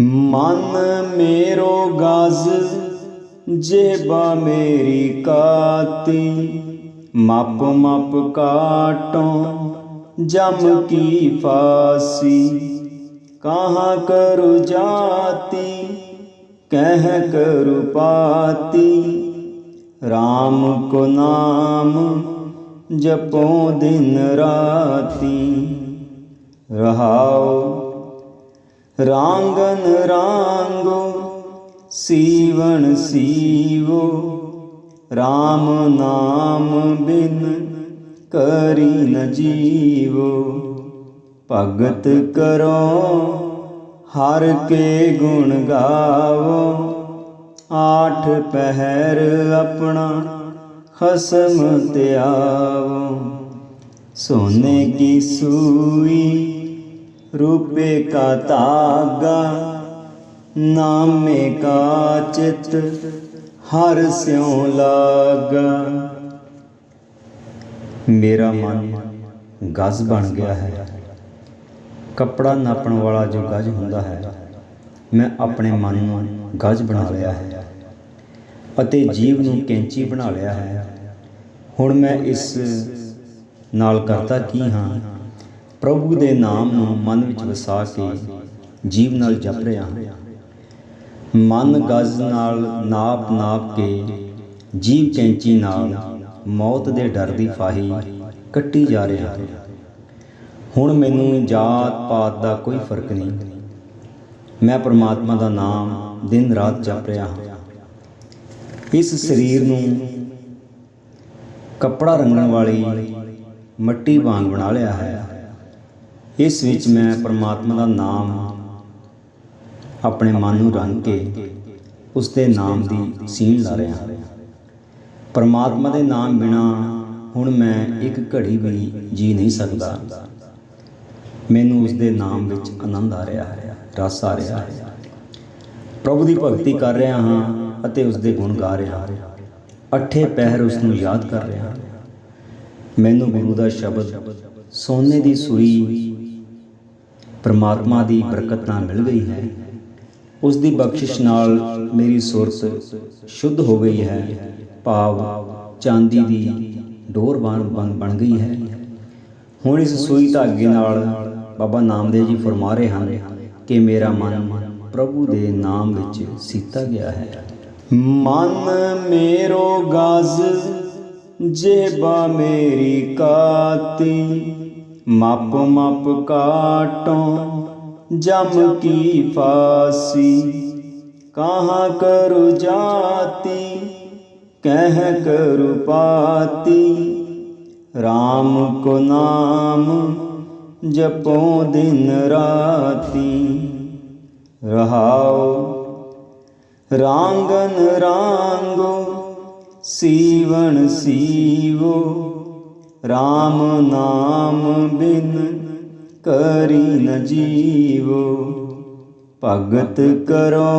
ਮਨ ਮੇਰੋ ਗਾਜ਼, ਜੇਬਾ ਮੇਰੀ ਕਾਤੀ। ਮਪ ਮਪ ਕਾਟੋ ਜਮ ਕੀ ਫਾਸੀ। ਕਹਾਂ ਕਰੁ ਜਾਤੀ, ਕਹਿ ਕਰੁ ਪਾਤੀ। RAM ਕੋ ਨਾਮ ਜਪੋ ਦਿਨ ਰਾਤੀ। ਰਹਾਉ ਰਾਂਗਨ ਰਾਂਗੋ ਸੀਵਣ ਸੀਵੋ RAM ਨਾਮ ਬਿਨ ਕਰੀ ਨ ਜੀਵੋ। ਭਗਤ ਕਰੋ, ਹਰ ਕੇ ਗੁਣ ਗਾਵੋ, ਆਠ ਪਹਿਰ ਆਪਣਾ ਖਸਮ ਤਿਆਵੋ। ਸੋਨੇ ਕੀ ਸੂਈ रूपे का तागा नामे का चित हर स्यों लागा ਮੇਰਾ ਮਨ ਗਜ਼ ਬਣ ਗਿਆ ਹੈ ਕੱਪੜਾ ਨਾਪਣ ਵਾਲਾ ਜੋ ਗਜ਼ ਹੁੰਦਾ ਹੈ ਮੈਂ ਆਪਣੇ ਮਨ ਨੂੰ ਗਜ਼ ਬਣਾ ਲਿਆ ਹੈ ਅਤੇ ਜੀਵ ਨੂੰ ਕੈਂਚੀ ਬਣਾ ਲਿਆ ਹੈ ਹੁਣ ਮੈਂ ਇਸ ਨਾਲ ਕਰਤਾ ਕੀ ਹਾਂ ਪ੍ਰਭੂ ਦੇ ਨਾਮ ਨੂੰ ਮਨ ਵਿੱਚ ਵਸਾ ਕੇ ਜੀਵ ਨਾਲ ਜਪ ਰਿਹਾ ਹਾਂ। ਮਨ ਗਜ਼ ਨਾਲ ਨਾਪ ਨਾਪ ਕੇ ਜੀਵ ਕੈਂਚੀ ਨਾਲ ਮੌਤ ਦੇ ਡਰ ਦੀ ਫਾਹੀ ਕੱਟੀ ਜਾ ਰਿਹਾ ਹੈ। ਹੁਣ ਮੈਨੂੰ ਜਾਤ ਪਾਤ ਦਾ ਕੋਈ ਫ਼ਰਕ ਨਹੀਂ। ਮੈਂ ਪ੍ਰਮਾਤਮਾ ਦਾ ਨਾਮ ਦਿਨ ਰਾਤ ਜਪ ਰਿਹਾ ਹਾਂ। ਇਸ ਸਰੀਰ ਨੂੰ ਕੱਪੜਾ ਰੰਗਣ ਵਾਲੀ ਮੱਟੀ ਵਾਂਗ ਬਣਾ ਲਿਆ ਹੈ। ਇਸ ਵਿੱਚ ਮੈਂ ਪਰਮਾਤਮਾ ਦਾ ਨਾਮ ਆਪਣੇ ਮਨ ਨੂੰ ਰੰਗ ਕੇ ਉਸ ਦੇ ਨਾਮ ਦੀ ਸੀਣ ਲਾ ਰਿਹਾ ਹਾਂ। ਪਰਮਾਤਮਾ ਦੇ ਨਾਮ ਬਿਨਾ ਹੁਣ ਮੈਂ ਇੱਕ ਘੜੀ ਵੀ ਜੀ ਨਹੀਂ ਸਕਦਾ। ਮੈਨੂੰ ਉਸ ਦੇ ਨਾਮ ਵਿੱਚ ਆਨੰਦ ਆ ਰਿਹਾ ਹੈ, ਰਸ ਆ ਰਿਹਾ ਹੈ। ਪ੍ਰਭੂ ਦੀ ਭਗਤੀ ਕਰ ਰਿਹਾ ਹਾਂ ਅਤੇ ਉਸ ਦੇ ਗੁਣ ਗਾ ਰਿਹਾ ਹਾਂ। ਅੱਠੇ ਪਹਿਰ ਉਸ ਨੂੰ ਯਾਦ ਕਰ ਰਿਹਾ ਹਾਂ। ਮੈਨੂੰ ਗੁਰੂ ਦਾ ਸ਼ਬਦ ਸੋਨੇ ਦੀ ਸੂਈ ਪਰਮਾਤਮਾ ਦੀ ਬਰਕਤ ਨਾਲ ਮਿਲ ਗਈ ਹੈ। ਉਸ ਦੀ ਬਖਸ਼ਿਸ਼ ਨਾਲ ਮੇਰੀ ਸੁਰਤ ਸ਼ੁੱਧ ਹੋ ਗਈ ਹੈ। ਭਾਵ ਚਾਂਦੀ ਦੀ ਡੋਰ ਬਣ ਗਈ ਹੈ। ਹੁਣ ਇਸ ਸੂਈ ਧਾਗੇ ਨਾਲ ਬਾਬਾ ਨਾਮਦੇਵ ਜੀ ਫਰਮਾ ਰਹੇ ਹਨ ਕਿ ਮੇਰਾ ਮਨ ਪ੍ਰਭੂ ਦੇ ਨਾਮ ਵਿੱਚ ਸੀਤਾ ਗਿਆ ਹੈ। ਮਨ ਮੇਰੋ ਗਾਜ਼, ਜੇਬਾ ਮੇਰੀ ਕਾਤੀ। ਮਪ ਮਪ ਕਾਟੋ ਜਮ ਕੀ ਫਾਸੀ, ਕਹਾਂ ਕਰੁ ਜਾਤੀ, ਕਹਿ ਕਰੁ ਪਾਤੀ। RAM ਕੋ ਨਾਮ ਜਪੋ ਦਿਨ ਰਾਤੀ। ਰਹਾਉ ਰਾਂਗਨ ਰਾਂਗੋ, ਸੀਵਣ ਸੀਵੋ। RAM ਨਾਮ ਬਿਨ ਕਰੀ ਨ ਜੀਵੋ। ਭਗਤ ਕਰੋ,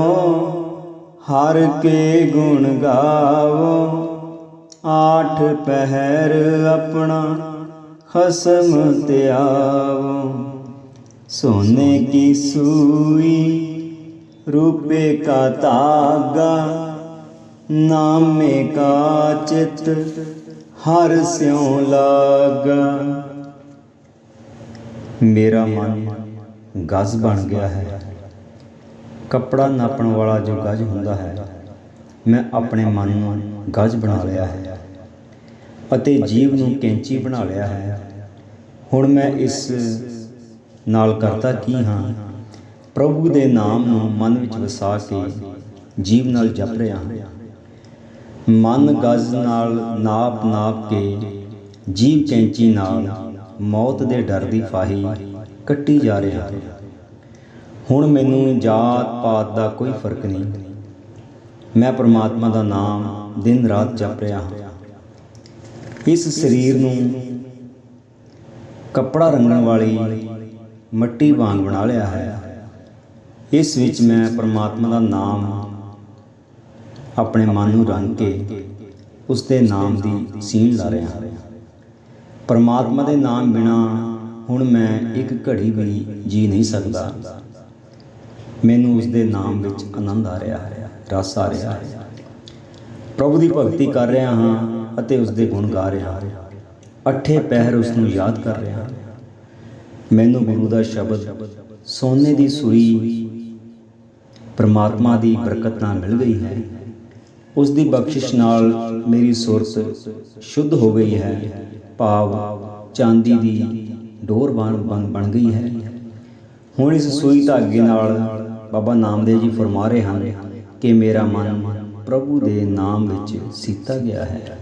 ਹਰ ਕੇ ਗੁਣ ਗਾਵੋ। ਆਠ ਪਹਿਰ ਆਪਣਾ ਖਸਮ ਤਿਆਵੋ। ਸੋਨੇ ਕੀ ਸੂਈ, ਰੂਪੇ ਕਾ ਤਾਗਾ ਨਾਮੇ ਕਾ ਚਿਤ ਹਰ ਸਿਉ ਲਾਗਾ। ਮੇਰਾ ਮਨ ਗਜ਼ ਬਣ ਗਿਆ ਹੈ। ਕੱਪੜਾ ਨਾਪਣ ਵਾਲਾ ਜੋ ਗਜ਼ ਹੁੰਦਾ ਹੈ, ਮੈਂ ਆਪਣੇ ਮਨ ਨੂੰ ਗਜ਼ ਬਣਾ ਲਿਆ ਹੈ ਅਤੇ ਜੀਵ ਨੂੰ ਕੈਂਚੀ ਬਣਾ ਲਿਆ ਹੈ। ਹੁਣ ਮੈਂ ਇਸ ਨਾਲ ਕਰਤਾ ਕੀ ਹਾਂ? ਪ੍ਰਭੂ ਦੇ ਨਾਮ ਨੂੰ ਮਨ ਵਿੱਚ ਵਸਾ ਕੇ ਜੀਵ ਨਾਲ ਜਪ ਰਿਹਾ ਹਾਂ। ਮਨ ਗਜ਼ ਨਾਲ ਨਾਪ ਨਾਪ ਕੇ ਜੀਵ ਕੈਂਚੀ ਨਾਲ ਮੌਤ ਦੇ ਡਰ ਦੀ ਫਾਹੀ ਕੱਟੀ ਜਾ ਰਿਹਾ ਹੈ। ਹੁਣ ਮੈਨੂੰ ਜਾਤ ਪਾਤ ਦਾ ਕੋਈ ਫ਼ਰਕ ਨਹੀਂ। ਮੈਂ ਪ੍ਰਮਾਤਮਾ ਦਾ ਨਾਮ ਦਿਨ ਰਾਤ ਜਪ ਰਿਹਾ ਹਾਂ। ਇਸ ਸਰੀਰ ਨੂੰ ਕੱਪੜਾ ਰੰਗਣ ਵਾਲੀ ਮੱਟੀ ਵਾਂਗ ਬਣਾ ਲਿਆ ਹੈ। ਇਸ ਵਿੱਚ ਮੈਂ ਪਰਮਾਤਮਾ ਦਾ ਨਾਮ ਆਪਣੇ ਮਨ ਨੂੰ ਰੰਗ ਕੇ ਉਸ ਦੇ ਨਾਮ ਦੀ ਸੀਣ ਲਾ ਰਿਹਾ ਹਾਂ। ਪਰਮਾਤਮਾ ਦੇ ਨਾਮ ਬਿਨਾ ਹੁਣ ਮੈਂ ਇੱਕ ਘੜੀ ਵੀ ਜੀ ਨਹੀਂ ਸਕਦਾ। ਮੈਨੂੰ ਉਸ ਦੇ ਨਾਮ ਵਿੱਚ ਆਨੰਦ ਆ ਰਿਹਾ ਹੈ, ਰਸ ਆ ਰਿਹਾ ਹੈ। ਪ੍ਰਭੂ ਦੀ ਭਗਤੀ ਕਰ ਰਿਹਾ ਹਾਂ ਅਤੇ ਉਸ ਦੇ ਗੁਣ ਗਾ ਰਿਹਾ ਹਾਂ। ਅੱਠੇ ਪਹਿਰ ਉਸ ਨੂੰ ਯਾਦ ਕਰ ਰਿਹਾ ਹਾਂ। ਮੈਨੂੰ ਗੁਰੂ ਦਾ ਸ਼ਬਦ, ਸੋਨੇ ਦੀ ਸੂਈ, ਪਰਮਾਤਮਾ ਦੀ ਬਰਕਤ ਨਾਲ ਮਿਲ ਗਈ ਹੈ। ਉਸ ਦੀ ਬਖਸ਼ਿਸ਼ ਨਾਲ ਮੇਰੀ ਸੁਰਤ ਸ਼ੁੱਧ ਹੋ ਗਈ ਹੈ। ਭਾਵ ਚਾਂਦੀ ਦੀ ਡੋਰ ਬਣ ਗਈ ਹੈ। ਹੁਣ ਇਸ ਸੂਈ ਧਾਗੇ ਨਾਲ ਬਾਬਾ ਨਾਮਦੇਵ ਜੀ ਫਰਮਾ ਰਹੇ ਹਨ ਕਿ ਮੇਰਾ ਮਨ ਪ੍ਰਭੂ ਦੇ ਨਾਮ ਵਿੱਚ ਸੀਤਾ ਗਿਆ ਹੈ।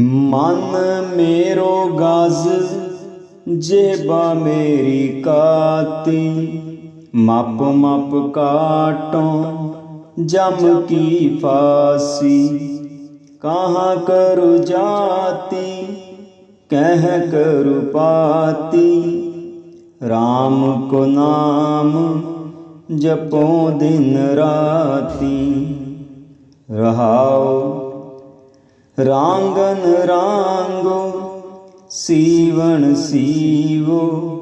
ਮਨ ਮੇਰੋ ਗਾਜ਼, ਜੇਬਾ ਮੇਰੀ ਕਾਤੀ, ਮਪ ਮਪ ਕਾਟੋਂ ਜਮ ਕੀ ਫਾਸੀ? ਕਹਾਂ ਕਰੁ ਜਾਤੀ? ਕਹਿ ਕਰੁ ਪਾਤੀ? RAM ਕੋ ਨਾਮ ਜਪੋ ਦਿਨ ਰਾਤੀ। ਰਹਾਉ ਰਾਂਗਨ ਰਾਂਗੋ ਸੀਵਣ ਸੀਵੋ।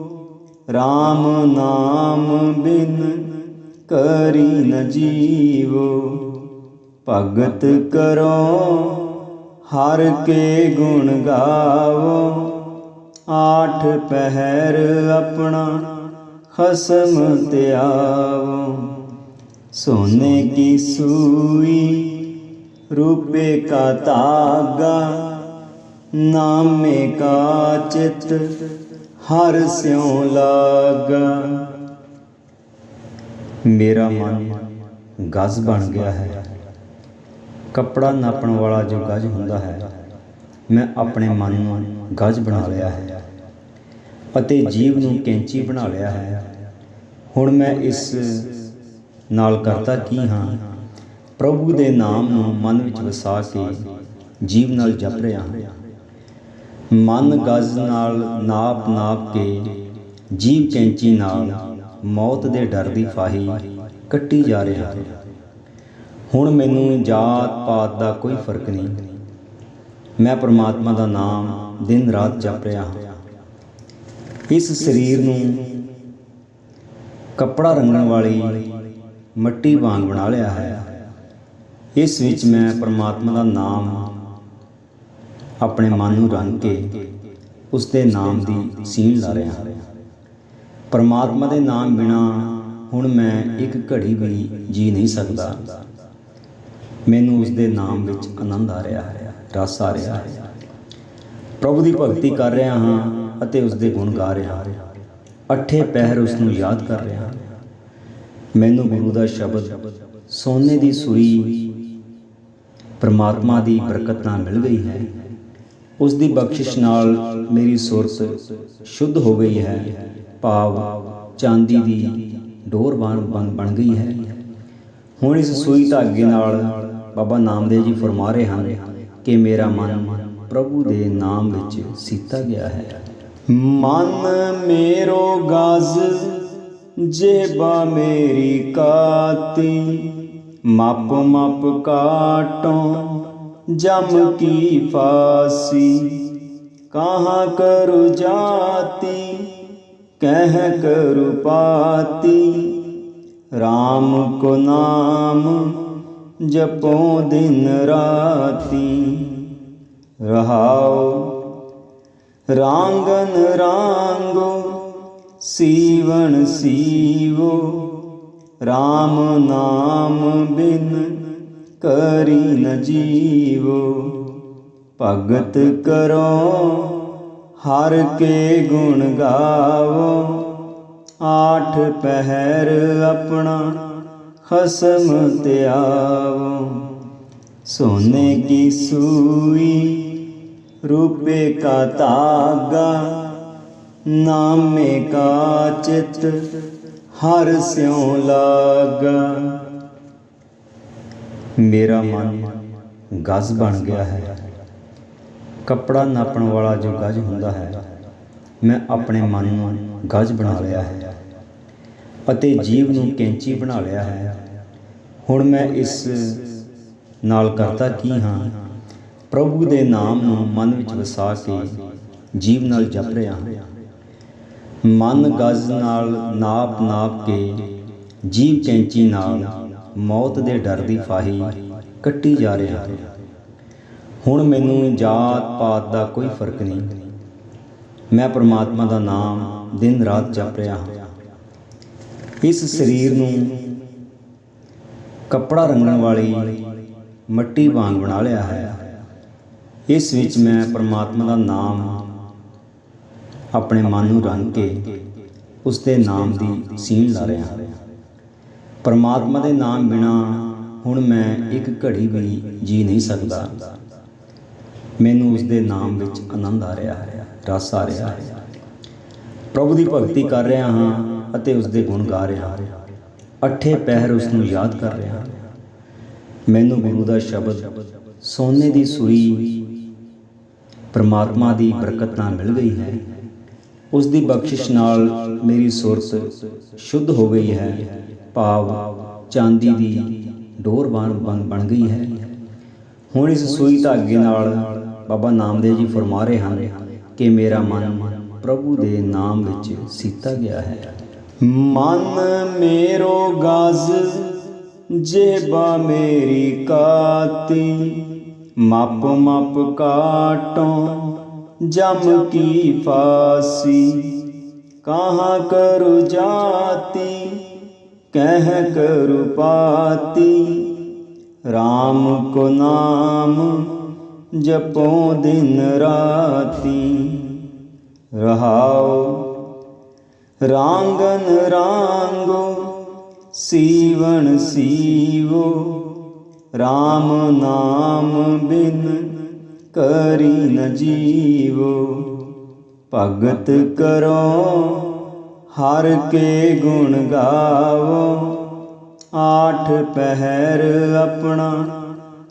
RAM ਨਾਮ ਬਿਨ ਕਰੀ ਨ ਜੀਵੋ। ਭਗਤ ਕਰੋ, ਹਰ ਕੇ ਗੁਣ ਗਾਵੋ। ਆਠ ਪਹਿਰ ਆਪਣਾ ਖਸਮ ਤਿਆਵੋ। ਸੋਨੇ ਕੀ ਸੂਈ, ਰੂਪੇ ਕਾ ਤਾਗਾ ਨਾਮੇ ਕਾ ਚਿਤ, ਹਰ ਸਿਉ ਲਾਗਾ। ਮੇਰਾ ਮਨ ਗਜ਼ ਬਣ ਗਿਆ ਹੈ। ਕੱਪੜਾ ਨਾਪਣ ਵਾਲਾ ਜੋ ਗਜ਼ ਹੁੰਦਾ ਹੈ, ਮੈਂ ਆਪਣੇ ਮਨ ਨੂੰ ਗਜ਼ ਬਣਾ ਲਿਆ ਹੈ ਅਤੇ ਜੀਵ ਨੂੰ ਕੈਂਚੀ ਬਣਾ ਲਿਆ ਹੈ। ਹੁਣ ਮੈਂ ਇਸ ਨਾਲ ਕਰਤਾ ਕੀ ਹਾਂ? ਪ੍ਰਭੂ ਦੇ ਨਾਮ ਨੂੰ ਮਨ ਵਿੱਚ ਵਸਾ ਕੇ ਜੀਵ ਨਾਲ ਜਪ ਰਿਹਾ ਹਾਂ। ਮਨ ਗਜ਼ ਨਾਲ ਨਾਪ ਨਾਪ ਕੇ ਜੀਵ ਕੈਂਚੀ ਨਾਲ ਮੌਤ ਦੇ ਡਰ ਦੀ ਫਾਹੀ ਕੱਟੀ ਜਾ ਰਿਹਾ ਹੈ। ਹੁਣ ਮੈਨੂੰ ਜਾਤ ਪਾਤ ਦਾ ਕੋਈ ਫ਼ਰਕ ਨਹੀਂ। ਮੈਂ ਪ੍ਰਮਾਤਮਾ ਦਾ ਨਾਮ ਦਿਨ ਰਾਤ ਜਪ ਰਿਹਾ ਹਾਂ। ਇਸ ਸਰੀਰ ਨੂੰ ਕੱਪੜਾ ਰੰਗਣ ਵਾਲੀ ਮੱਟੀ ਵਾਂਗ ਬਣਾ ਲਿਆ ਹੈ। ਇਸ ਵਿੱਚ ਮੈਂ ਪ੍ਰਮਾਤਮਾ ਦਾ ਨਾਮ ਆਪਣੇ ਮਨ ਨੂੰ ਰੰਗ ਕੇ ਉਸ ਦੇ ਨਾਮ ਦੀ ਸੀਣ ਲਾ ਰਿਹਾ ਹਾਂ। ਪਰਮਾਤਮਾ ਦੇ ਨਾਮ ਬਿਨਾ ਹੁਣ ਮੈਂ ਇੱਕ ਘੜੀ ਵੀ ਜੀ ਨਹੀਂ ਸਕਦਾ। ਮੈਨੂੰ ਉਸ ਦੇ ਨਾਮ ਵਿੱਚ ਆਨੰਦ ਆ ਰਿਹਾ ਹੈ, ਰਸ ਆ ਰਿਹਾ ਹੈ। ਪ੍ਰਭੂ ਦੀ ਭਗਤੀ ਕਰ ਰਿਹਾ ਹਾਂ ਅਤੇ ਉਸ ਦੇ ਗੁਣ ਗਾ ਰਿਹਾ ਹਾਂ। ਅੱਠੇ ਪਹਿਰ ਉਸ ਨੂੰ ਯਾਦ ਕਰ ਰਿਹਾ ਹਾਂ। ਮੈਨੂੰ ਗੁਰੂ ਦਾ ਸ਼ਬਦ, ਸੋਨੇ ਦੀ ਸੂਈ ਪਰਮਾਤਮਾ ਦੀ ਬਰਕਤ ਨਾਲ ਮਿਲ ਗਈ ਹੈ। ਉਸ ਦੀ ਬਖਸ਼ਿਸ਼ ਨਾਲ ਮੇਰੀ ਸੁਰਤ ਸ਼ੁੱਧ ਹੋ ਗਈ ਹੈ। ਭਾਵ ਚਾਂਦੀ ਦੀ ਡੋਰ ਬਣ ਬਣ ਗਈ ਹੈ। ਹੁਣ ਇਸ ਸੂਈ ਧਾਗੇ ਨਾਲ ਬਾਬਾ ਨਾਮਦੇਵ ਜੀ ਫਰਮਾ ਰਹੇ ਹਨ ਕਿ ਮੇਰਾ ਮਨ ਪ੍ਰਭੂ ਦੇ ਨਾਮ ਵਿੱਚ ਸੀਤਾ ਗਿਆ ਹੈ। ਮਨ ਮੇਰੋ ਗਜ਼, ਜੇਬਾ ਮੇਰੀ ਕਾਤੀ, ਮਪ ਮਪ ਕਾਟੋ, ਜਮ ਕੀ ਫਾਸੀ, ਕਹਾਂ ਕਰੁ ਜਾਤੀ। ਕਹਿ ਕਰੁ ਪਾਤੀ RAM ਕੋ ਨਾਮ ਜਪੋ ਦਿਨ ਰਾਤੀ। ਰਹਾਉ, ਰਾਂਗਨ ਰਾਂਗੋ ਸੀਵਣ ਸੀਵੋ RAM ਨਾਮ ਬਿਨ ਕਰੀ ਨ ਜੀਵੋ। ਭਗਤ ਕਰੋ ਹਰ ਕੇ ਗੁਣ ਗਾਵੋ। ਆਠ ਪਹਿਰ ਆਪਣਾ ਖਸਮ ਤਿਆਵੋ। ਸੋਨੇ ਕੀ ਸੂਈ, ਰੂਪੇ ਕਾ ਤਾਗਾ ਨਾਮੇ ਕਾ ਚਿਤ, ਹਰ ਸਿਉ ਲਾਗਾ। ਮੇਰਾ ਮਨ ਗਜ਼ ਬਣ ਗਿਆ ਹੈ। ਕੱਪੜਾ ਨਾਪਣ ਵਾਲਾ ਜੋ ਗਜ਼ ਹੁੰਦਾ ਹੈ, ਮੈਂ ਆਪਣੇ ਮਨ ਨੂੰ ਗਜ਼ ਬਣਾ ਲਿਆ ਹੈ ਅਤੇ ਜੀਵ ਨੂੰ ਕੈਂਚੀ ਬਣਾ ਲਿਆ ਹੈ। ਹੁਣ ਮੈਂ ਇਸ ਨਾਲ ਕਰਦਾ ਕੀ ਹਾਂ? ਪ੍ਰਭੂ ਦੇ ਨਾਮ ਨੂੰ ਮਨ ਵਿੱਚ ਵਸਾ ਕੇ ਜੀਵ ਨਾਲ ਜਪ ਰਿਹਾ ਹਾਂ। ਮਨ ਗਜ਼ ਨਾਲ ਨਾਪ ਨਾਪ ਕੇ ਜੀਵ ਕੈਂਚੀ ਨਾਲ ਮੌਤ ਦੇ ਡਰ ਦੀ ਫਾਹੀ ਕੱਟੀ ਜਾ ਰਿਹਾ ਹਾਂ। ਹੁਣ ਮੈਨੂੰ ਜਾਤ ਪਾਤ ਦਾ ਕੋਈ ਫ਼ਰਕ ਨਹੀਂ। ਮੈਂ ਪ੍ਰਮਾਤਮਾ ਦਾ ਨਾਮ ਦਿਨ ਰਾਤ ਜਪ ਰਿਹਾ ਹਾਂ। ਇਸ ਸਰੀਰ ਨੂੰ ਕੱਪੜਾ ਰੰਗਣ ਵਾਲੀ ਮੱਟੀ ਵਾਂਗ ਬਣਾ ਲਿਆ ਹੈ। ਇਸ ਵਿੱਚ ਮੈਂ ਪ੍ਰਮਾਤਮਾ ਦਾ ਨਾਮ ਆਪਣੇ ਮਨ ਨੂੰ ਰੰਗ ਕੇ ਉਸ ਦੇ ਨਾਮ ਦੀ ਸੀਣ ਲਾ ਰਿਹਾ ਹਾਂ। ਪਰਮਾਤਮਾ ਦੇ ਨਾਮ ਬਿਨਾ ਹੁਣ ਮੈਂ ਇੱਕ ਘੜੀ ਵੀ ਜੀ ਨਹੀਂ ਸਕਦਾ। ਮੈਨੂੰ ਉਸ ਦੇ ਨਾਮ ਵਿੱਚ ਆਨੰਦ ਆ ਰਿਹਾ ਹੈ, ਰਸ ਆ ਰਿਹਾ ਹੈ। ਪ੍ਰਭੂ ਦੀ ਭਗਤੀ ਕਰ ਰਿਹਾ ਹਾਂ ਅਤੇ ਉਸ ਦੇ ਗੁਣ ਗਾ ਰਿਹਾ ਹਾਂ। ਅੱਠੇ ਪਹਿਰ ਉਸ ਨੂੰ ਯਾਦ ਕਰ ਰਿਹਾ ਹਾਂ। ਮੈਨੂੰ ਗੁਰੂ ਦਾ ਸ਼ਬਦ, ਸੋਨੇ ਦੀ ਸੂਈ ਪਰਮਾਤਮਾ ਦੀ ਬਰਕਤ ਨਾਲ ਮਿਲ ਗਈ ਹੈ। ਉਸ ਦੀ ਬਖਸ਼ਿਸ਼ ਨਾਲ ਮੇਰੀ ਸੁਰਤ ਸ਼ੁੱਧ ਹੋ ਗਈ ਹੈ। ਭਾਵ ਚਾਂਦੀ ਦੀ ਡੋਰ ਬਣ ਬਣ ਬਣ ਗਈ ਹੈ। ਹੁਣ ਇਸ ਸੂਈ ਧਾਗੇ ਨਾਲ ਬਾਬਾ ਨਾਮਦੇਵ ਜੀ ਫਰਮਾ ਰਹੇ ਹਨ ਕਿ ਮੇਰਾ ਮਨ ਪ੍ਰਭੂ ਦੇ ਨਾਮ ਵਿੱਚ ਸੀਤਾ ਗਿਆ ਹੈ। ਮਨ ਮੇਰੋ ਗਜ਼, ਜੇਬਾ ਮੇਰੀ ਕਾਤੀ, ਮਾਪ ਮਾਪ ਕਾਟੋ ਜਮ ਕੀ ਫਾਸੀ, ਕਹਾਂ ਕਰੁ ਜਾਤੀ, ਕਹਿ ਕਰੂ ਪਾਤੀ RAM ਕੋ ਨਾਮ ਜਪੋ ਦਿਨ ਰਾਤੀ ਰਹਾਉ ਰਾਂਗਨ ਰਾਂਗੋ, ਸੀਵਣ ਸੀਵੋ RAM ਨਾਮ ਬਿਨ ਕਰੀ ਨ ਜੀਵੋ। ਭਗਤ ਕਰੋ ਹਰ ਕੇ ਗੁਣ ਗਾਵੋ, ਆਠ ਪਹਿਰ ਆਪਣਾ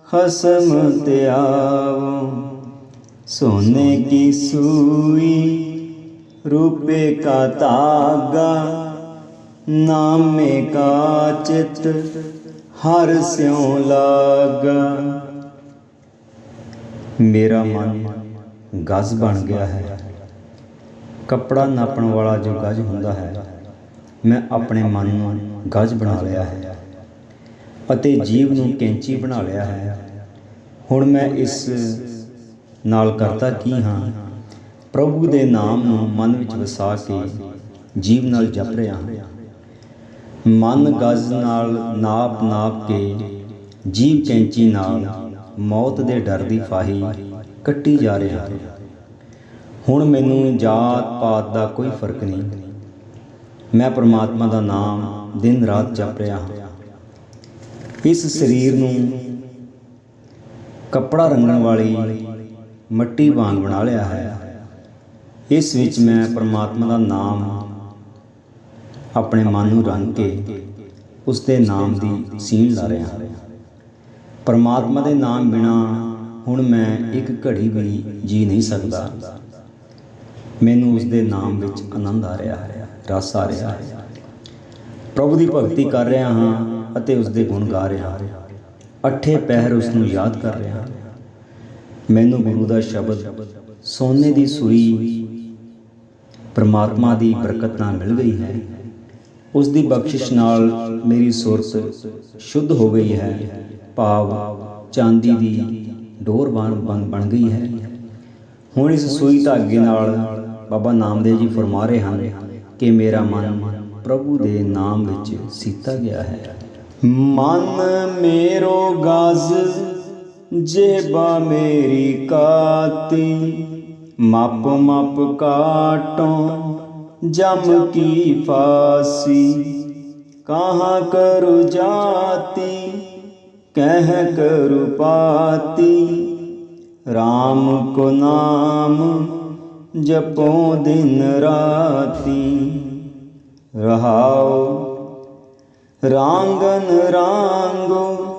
ਖਸਮ ਧਿਆਵੋ सोने की सुई रूपे का धागा नामे का चित हर स्यों लागा ਮੇਰਾ ਮਨ ਗਜ਼ ਬਣ ਗਿਆ ਹੈ ਕੱਪੜਾ ਨਾਪਣ ਵਾਲਾ ਜੋ ਗਜ਼ ਹੁੰਦਾ ਹੈ ਮੈਂ ਆਪਣੇ ਮਨ ਨੂੰ ਗਜ਼ ਬਣਾ ਲਿਆ ਹੈ ਅਤੇ ਜੀਵ ਨੂੰ ਕੈਂਚੀ ਬਣਾ ਲਿਆ ਹੈ। ਹੁਣ ਮੈਂ ਇਸ ਨਾਲ ਕਰਤਾ ਕੀ ਹਾਂ? ਪ੍ਰਭੂ ਦੇ ਨਾਮ ਨੂੰ ਮਨ ਵਿੱਚ ਵਸਾ ਕੇ ਜੀਵ ਨਾਲ ਜਪ ਰਿਹਾ ਹਾਂ। ਮਨ ਗਜ਼ ਨਾਲ ਨਾਪ ਨਾਪ ਕੇ ਜੀਵ ਕੈਂਚੀ ਨਾਲ ਮੌਤ ਦੇ ਡਰ ਦੀ ਫਾਹੀ ਕੱਟੀ ਜਾ ਰਿਹਾ ਹੈ। ਹੁਣ ਮੈਨੂੰ ਜਾਤ ਪਾਤ ਦਾ ਕੋਈ ਫ਼ਰਕ ਨਹੀਂ। ਮੈਂ ਪ੍ਰਮਾਤਮਾ ਦਾ ਨਾਮ ਦਿਨ ਰਾਤ ਜਪ ਰਿਹਾ ਹਾਂ। ਇਸ ਸਰੀਰ ਨੂੰ ਕੱਪੜਾ ਰੰਗਣ ਵਾਲੀ ਮਿੱਟੀ ਵਾਂਗ ਬਣਾ ਲਿਆ ਹੈ। ਇਸ ਵਿੱਚ ਮੈਂ ਪਰਮਾਤਮਾ ਦਾ ਨਾਮ ਆਪਣੇ ਮਨ ਨੂੰ ਰੰਗ ਕੇ ਉਸ ਦੇ ਨਾਮ ਦੀ ਸੀਣ ਲਾ ਰਿਹਾ ਹਾਂ। ਪਰਮਾਤਮਾ ਦੇ ਨਾਮ ਬਿਨਾ ਹੁਣ ਮੈਂ ਇੱਕ ਘੜੀ ਵੀ ਜੀ ਨਹੀਂ ਸਕਦਾ। ਮੈਨੂੰ ਉਸ ਦੇ ਨਾਮ ਵਿੱਚ ਆਨੰਦ ਆ ਰਿਹਾ ਹੈ, ਰਸ ਆ ਰਿਹਾ ਹੈ। ਪ੍ਰਭੂ ਦੀ ਭਗਤੀ ਕਰ ਰਿਹਾ ਹਾਂ। ਅਤੇ ਉਸ ਦੇ ਗੁਣ ਗਾ ਰਿਹਾ। ਅੱਠੇ ਪਹਿਰ ਉਸ ਨੂੰ ਯਾਦ ਕਰ ਰਿਹਾ। ਮੈਨੂੰ ਗੁਰੂ ਦਾ ਸ਼ਬਦ, ਸੋਨੇ ਦੀ ਸੂਈ ਪਰਮਾਤਮਾ ਦੀ ਬਰਕਤ ਨਾਲ ਮਿਲ ਗਈ ਹੈ। ਉਸ ਦੀ ਬਖਸ਼ਿਸ਼ ਨਾਲ ਮੇਰੀ ਸੁਰਤ ਸ਼ੁੱਧ ਹੋ ਗਈ ਹੈ। ਭਾਵ ਚਾਂਦੀ ਦੀ ਡੋਰ ਬਣ ਬਣ ਬਣ ਗਈ ਹੈ। ਹੁਣ ਇਸ ਸੂਈ ਧਾਗੇ ਨਾਲ ਬਾਬਾ ਨਾਮਦੇਵ ਜੀ ਫਰਮਾ ਰਹੇ ਹਨ ਕਿ ਮੇਰਾ ਮਨ ਪ੍ਰਭੂ ਦੇ ਨਾਮ ਵਿੱਚ ਸੀਤਾ ਗਿਆ ਹੈ। ਮਨ ਮੇਰੋ ਗਾਜ਼, ਜੇਬਾ ਮੇਰੀ ਕਾਤੀ। ਮਪ ਮਪ ਕਾਟੋ ਜਮ ਕੀ ਫਾਸੀ। ਕਹਾ ਕਰੁ ਜਾਤੀ, ਕਹਿ ਕਰੂ ਪਾਤੀ। RAM ਕੋ ਨਾਮ ਜਪੋ ਦਿਨ ਰਾਤੀ। ਰਹਾਉ ਰਾਂਗਨ ਰਾਂਗੋ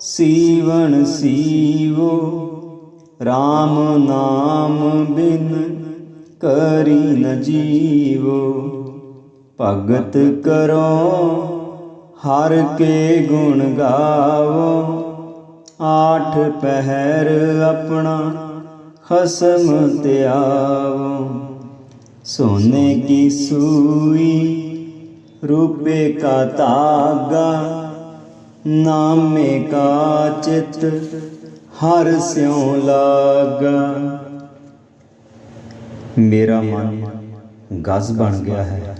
ਸੀਵਣ ਸੀਵੋ RAM ਨਾਮ ਬਿਨ ਕਰੀ ਨ ਜੀਵੋ। ਭਗਤ ਕਰੋ, ਹਰ ਕੇ ਗੁਣ ਗਾਵੋ। ਆਠ ਪਹਿਰ ਆਪਣਾ ਖਸਮ ਤਿਆਵੋ। ਸੋਨੇ ਕੀ ਸੂਈ रूपे का तागा नामे का चित हर स्यों लागा ਮੇਰਾ ਮਨ ਗੱਜ ਬਣ ਗਿਆ ਹੈ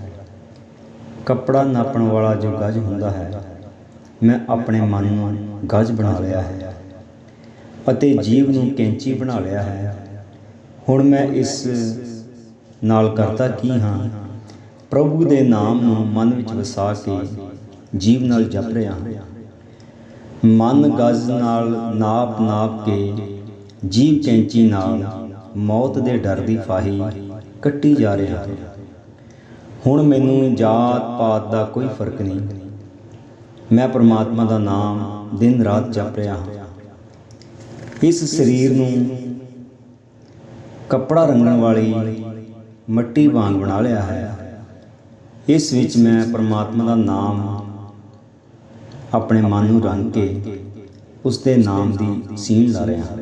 ਕੱਪੜਾ ਨਾਪਣ ਵਾਲਾ ਜੋ ਗੱਜ ਹੁੰਦਾ ਹੈ ਮੈਂ ਆਪਣੇ ਮਨ ਨੂੰ ਗੱਜ ਬਣਾ ਲਿਆ ਹੈ ਅਤੇ ਜੀਵ ਨੂੰ ਕੈਂਚੀ ਬਣਾ ਲਿਆ ਹੈ ਹੁਣ ਮੈਂ ਇਸ ਨਾਲ ਕਰਤਾ ਕੀ ਹਾਂ ਪ੍ਰਭੂ ਦੇ ਨਾਮ ਨੂੰ ਮਨ ਵਿੱਚ ਵਸਾ ਕੇ ਜੀਵ ਨਾਲ ਜਪ ਰਿਹਾ ਹਾਂ। ਮਨ ਗਜ਼ ਨਾਲ ਨਾਪ ਨਾਪ ਕੇ ਜੀਵ ਕੈਂਚੀ ਨਾਲ ਮੌਤ ਦੇ ਡਰ ਦੀ ਫਾਹੀ ਕੱਟੀ ਜਾ ਰਿਹਾ ਹੈ। ਹੁਣ ਮੈਨੂੰ ਜਾਤ ਪਾਤ ਦਾ ਕੋਈ ਫ਼ਰਕ ਨਹੀਂ। ਮੈਂ ਪ੍ਰਮਾਤਮਾ ਦਾ ਨਾਮ ਦਿਨ ਰਾਤ ਜਪ ਰਿਹਾ ਹਾਂ। ਇਸ ਸਰੀਰ ਨੂੰ ਕੱਪੜਾ ਰੰਗਣ ਵਾਲੀ ਮੱਟੀ ਵਾਂਗ ਬਣਾ ਲਿਆ ਹੈ। ਇਸ ਵਿੱਚ ਮੈਂ ਪਰਮਾਤਮਾ ਦਾ ਨਾਮ ਆਪਣੇ ਮਨ ਨੂੰ ਰੰਗ ਕੇ ਉਸ ਦੇ ਨਾਮ ਦੀ ਸੀਣ ਲਾ ਰਿਹਾ ਹਾਂ।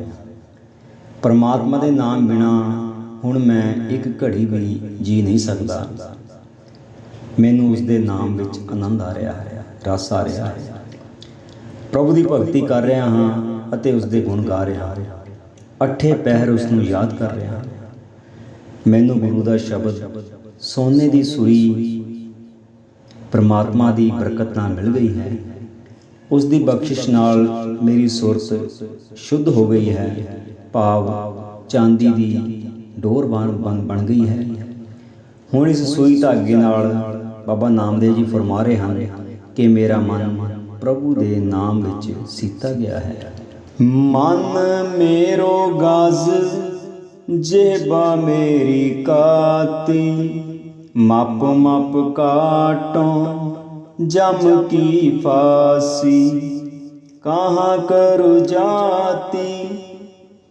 ਪਰਮਾਤਮਾ ਦੇ ਨਾਮ ਬਿਨਾ ਹੁਣ ਮੈਂ ਇੱਕ ਘੜੀ ਵੀ ਜੀ ਨਹੀਂ ਸਕਦਾ। ਮੈਨੂੰ ਉਸ ਦੇ ਨਾਮ ਵਿੱਚ ਆਨੰਦ ਆ ਰਿਹਾ ਹੈ, ਰਸ ਆ ਰਿਹਾ ਹੈ। ਪ੍ਰਭੂ ਦੀ ਭਗਤੀ ਕਰ ਰਿਹਾ ਹਾਂ ਅਤੇ ਉਸ ਦੇ ਗੁਣ ਗਾ ਰਿਹਾ ਹਾਂ। ਅੱਠੇ ਪਹਿਰ ਉਸ ਨੂੰ ਯਾਦ ਕਰ ਰਿਹਾ ਹਾਂ। ਮੈਨੂੰ ਗੁਰੂ ਦਾ ਸ਼ਬਦ ਸੋਨੇ ਦੀ ਸੂਈ ਪਰਮਾਤਮਾ ਦੀ ਬਰਕਤ ਨਾਲ ਮਿਲ ਗਈ ਹੈ। ਉਸ ਦੀ ਬਖਸ਼ਿਸ਼ ਨਾਲ ਮੇਰੀ ਸੁਰਤ ਸ਼ੁੱਧ ਹੋ ਗਈ ਹੈ। ਭਾਵ ਚਾਂਦੀ ਦੀ ਡੋਰ ਬਣ ਗਈ ਹੈ। ਹੁਣ ਇਸ ਸੂਈ ਧਾਗੇ ਨਾਲ ਬਾਬਾ ਨਾਮਦੇਵ ਜੀ ਫਰਮਾ ਰਹੇ ਹਨ ਕਿ ਮੇਰਾ ਮਨ ਪ੍ਰਭੂ ਦੇ ਨਾਮ ਵਿੱਚ ਸੀਤਾ ਗਿਆ ਹੈ। ਮਨ ਮੇਰੋ ਗਾਜ਼, ਜੇਬਾ ਮੇਰੀ ਕਾਤੀ। ਮਪ ਮਪ ਕਾਟੋਂ, ਜਮ ਕੀ ਫਾਸੀ। ਕਹਾਂ ਕਰੁ ਜਾਤੀ,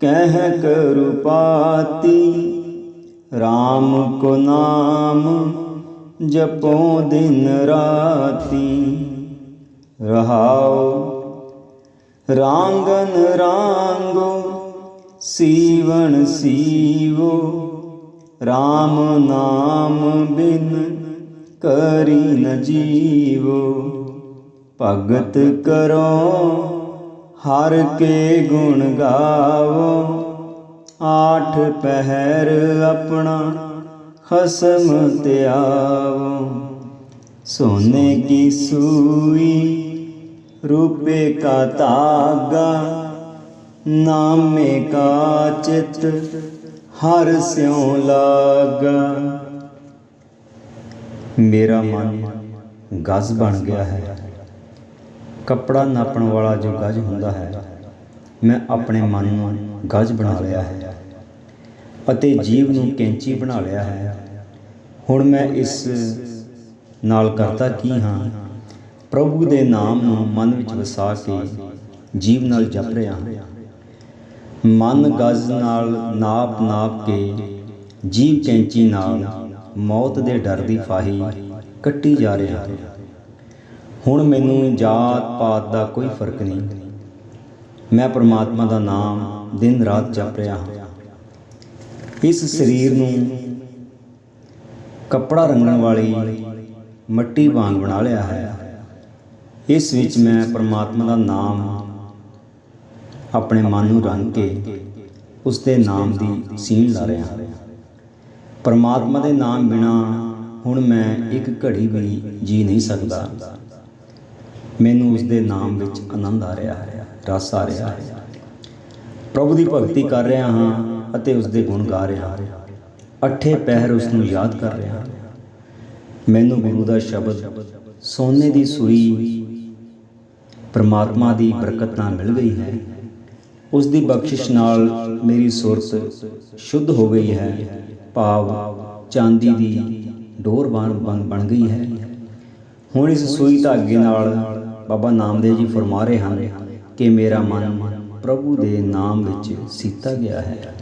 ਕਹਿ ਕਰੁ ਪਾਤੀ। RAM ਕੋ ਨਾਮ ਜਪੋ ਦਿਨ ਰਾਤੀ। ਰਹਾਓ, ਰਾਂਗਨ ਰਾਂਗੋ, ਸੀਵਨ ਸੀਵੋ। RAM ਨਾਮ ਬਿਨ ਕਰੀ ਨ ਜੀਵੋ। ਭਗਤ ਕਰੋ, ਹਰ ਕੇ ਗੁਣ ਗਾਵੋ। ਆਠ ਪਹਿਰ ਆਪਣਾ ਖਸਮ ਤਿਆਵੋ। ਸੋਨੇ ਕੀ ਸੂਈ, ਰੂਪੇ ਕਾ ਤਾਗਾ ਨਾਮੇ ਕਾ ਚਿਤ ਹਰ ਸਿਉ ਲਾਗਾ। ਮੇਰਾ ਮਨ ਗਜ਼ ਬਣ ਗਿਆ ਹੈ। ਕੱਪੜਾ ਨਾਪਣ ਵਾਲਾ ਜੋ ਗਜ਼ ਹੁੰਦਾ ਹੈ, ਮੈਂ ਆਪਣੇ ਮਨ ਨੂੰ ਗਜ਼ ਬਣਾ ਲਿਆ ਹੈ ਅਤੇ ਜੀਵ ਨੂੰ ਕੈਂਚੀ ਬਣਾ ਲਿਆ ਹੈ। ਹੁਣ ਮੈਂ ਇਸ ਨਾਲ ਕਰਤਾ ਕੀ ਹਾਂ? ਪ੍ਰਭੂ ਦੇ ਨਾਮ ਨੂੰ ਮਨ ਵਿੱਚ ਵਸਾ ਕੇ ਜੀਵ ਨਾਲ ਜਪ ਰਿਹਾ ਹਾਂ। ਮਨ ਗਜ਼ ਨਾਲ ਨਾਪ ਨਾਪ ਕੇ ਜੀਵ ਕੈਂਚੀ ਨਾਲ ਮੌਤ ਦੇ ਡਰ ਦੀ ਫਾਹੀ ਕੱਟੀ ਜਾ ਰਿਹਾ ਹੈ। ਹੁਣ ਮੈਨੂੰ ਜਾਤ ਪਾਤ ਦਾ ਕੋਈ ਫ਼ਰਕ ਨਹੀਂ। ਮੈਂ ਪ੍ਰਮਾਤਮਾ ਦਾ ਨਾਮ ਦਿਨ ਰਾਤ ਜਪ ਰਿਹਾ ਹਾਂ। ਇਸ ਸਰੀਰ ਨੂੰ ਕੱਪੜਾ ਰੰਗਣ ਵਾਲੀ ਮੱਟੀ ਵਾਂਗ ਬਣਾ ਲਿਆ ਹੈ। ਇਸ ਵਿੱਚ ਮੈਂ ਪ੍ਰਮਾਤਮਾ ਦਾ ਨਾਮ ਆਪਣੇ ਮਨ ਨੂੰ ਰੰਗ ਕੇ ਉਸ ਦੇ ਨਾਮ ਦੀ ਸੀਣ ਲਾ ਰਿਹਾ ਹਾਂ। ਪਰਮਾਤਮਾ ਦੇ ਨਾਮ ਬਿਨਾ ਹੁਣ ਮੈਂ ਇੱਕ ਘੜੀ ਵੀ ਜੀ ਨਹੀਂ ਸਕਦਾ। ਮੈਨੂੰ ਉਸ ਦੇ ਨਾਮ ਵਿੱਚ ਆਨੰਦ ਆ ਰਿਹਾ ਹੈ, ਰਸ ਆ ਰਿਹਾ ਹੈ। ਪ੍ਰਭੂ ਦੀ ਭਗਤੀ ਕਰ ਰਿਹਾ ਹਾਂ ਅਤੇ ਉਸ ਦੇ ਗੁਣ ਗਾ ਰਿਹਾ ਹਾਂ। ਅੱਠੇ ਪਹਿਰ ਉਸ ਨੂੰ ਯਾਦ ਕਰ ਰਿਹਾ ਹਾਂ। ਮੈਨੂੰ ਗੁਰੂ ਦਾ ਸ਼ਬਦ, ਸੋਨੇ ਦੀ ਸੂਈ ਪਰਮਾਤਮਾ ਦੀ ਬਰਕਤ ਨਾਲ ਮਿਲ ਗਈ ਹੈ। ਉਸ ਦੀ ਬਖਸ਼ਿਸ਼ ਨਾਲ ਮੇਰੀ ਸੁਰਤ ਸ਼ੁੱਧ ਹੋ ਗਈ ਹੈ। ਭਾਵ ਚਾਂਦੀ ਦੀ ਡੋਰ ਬਣ ਬਣ ਬਣ ਗਈ ਹੈ। ਹੁਣ ਇਸ ਸੂਈ ਧਾਗੇ ਨਾਲ ਬਾਬਾ ਨਾਮਦੇਵ ਜੀ ਫਰਮਾ ਰਹੇ ਹਨ ਕਿ ਮੇਰਾ ਮਨ ਪ੍ਰਭੂ ਦੇ ਨਾਮ ਵਿੱਚ ਸੀਤਾ ਗਿਆ ਹੈ।